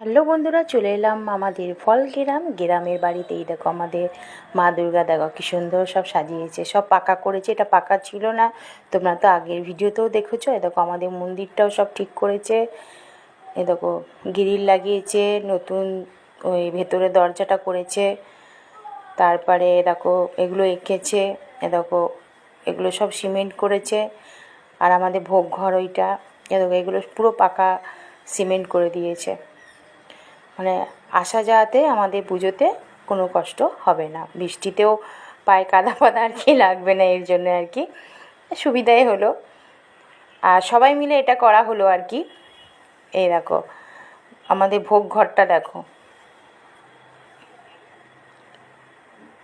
Hello বন্ধুরা, চলে এলাম আমাদের ফল গ্রাম। গ্রামের বাড়িতেই দেখো আমাদের মা দুর্গা, দেখো কি সুন্দর সব সাজিয়েছে, সব পাকা করেছে। এটা পাকা ছিল না, তোমরা তো আগের ভিডিওতেও দেখেছ। এ দেখো আমাদের মন্দিরটাও সব ঠিক করেছে। এ দেখো গ্রিল লাগিয়েছে, নতুন ওই ভেতরে দরজাটা করেছে। তারপরে দেখো এগুলো এঁকেছে, এ দেখো এগুলো সব সিমেন্ট করেছে। আর আমাদের ভোগ ঘর ওইটা, এ দেখো এগুলো পুরো পাকা সিমেন্ট করে দিয়েছে। মানে আসা যাওয়াতে আমাদের পুজোতে কোনো কষ্ট হবে না। বৃষ্টিতেও পায়ে কাদা ফাদা আর কি লাগবে না এর জন্য আর কি। সুবিধাই হলো। আর সবাই মিলে এটা করা হলো আর কি। এই দেখো, আমাদের ভোগ ঘরটা দেখো।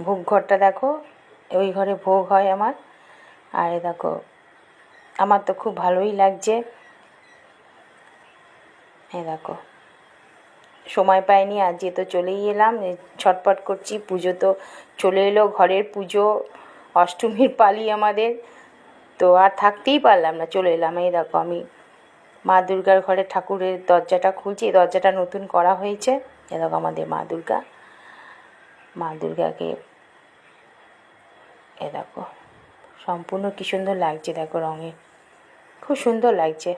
ভোগ ঘরটা দেখো, ওই ঘরে ভোগ হয় আমার। আর দেখো, আমার তো খুব ভালোই লাগছে। এই দেখো। সময় পাইনি আজকে তো চলেই এলাম ছটপট করছি, পুজো তো চলে এলো, ঘরের পুজো, অষ্টমীর পালি আমাদের, তো আর থাকতেই পারলাম না, চলে এলাম, এই দেখো আমি মা দুর্গার ঘরে ঠাকুরের দরজাটা খুলছি দরজাটা নতুন করা হয়েছে, এ দেখো আমাদের মা দুর্গা, মা দুর্গাকে, এ দেখো, সম্পূর্ণ কী সুন্দর লাগছে, দেখো রঙে, খুব সুন্দর লাগছে।